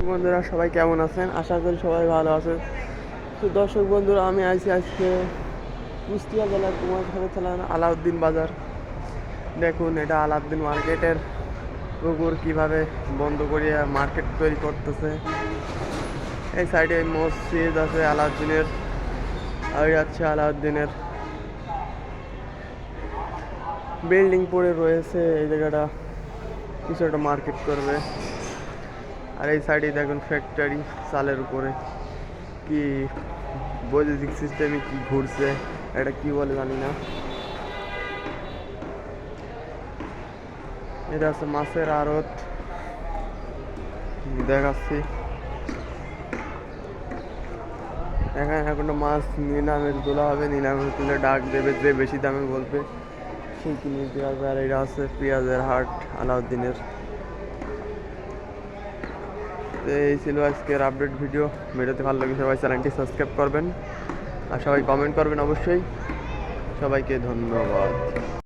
বন্ধুরা, সবাই কেমন আছেন? আশা করি সবাই ভালো আছেন। তো দর্শক বন্ধুরা, আমি আইছি আজকে কুষ্টিয়া জেলার কুমারখালী থানার আলাউদ্দিন বাজার। দেখুন, এটা আলাউদ্দিন মার্কেটের পুকুর কীভাবে বন্ধ করিয়ে মার্কেট তৈরি করতেছে। এই সাইডে মসজিদ আছে আলাউদ্দিনের, আর যাচ্ছে আলাউদ্দিনের বিল্ডিং পড়ে রয়েছে। এই জায়গাটা কিছু একটা মার্কেট করবে। আর এই সাইডে দেখুন ফ্যাক্টরি চালের উপরে। কি বৈদ্যুতিক সিস্টেমে কি ঘুরছে, এটা কি বলে জানি না। এটা হচ্ছে মাছের আড়ত। দেখাচ্ছি। এখানে এখনও মাছ নিলামের তোলা হবে নিলামের তুলে ডাক দেবে, যে বেশি দামে বলবে, সেই কিনে দেওয়া যাবে আর এটা আছে পেঁয়াজের হাট, আলাউদ্দিনের। এই ছিল আজকের আপডেট ভিডিও ভিডিওতে ভালো লাগে সবাই চ্যানেলটি সাবস্ক্রাইব করবেন। আর সবাই কমেন্ট করবেন অবশ্যই। সবাইকে ধন্যবাদ।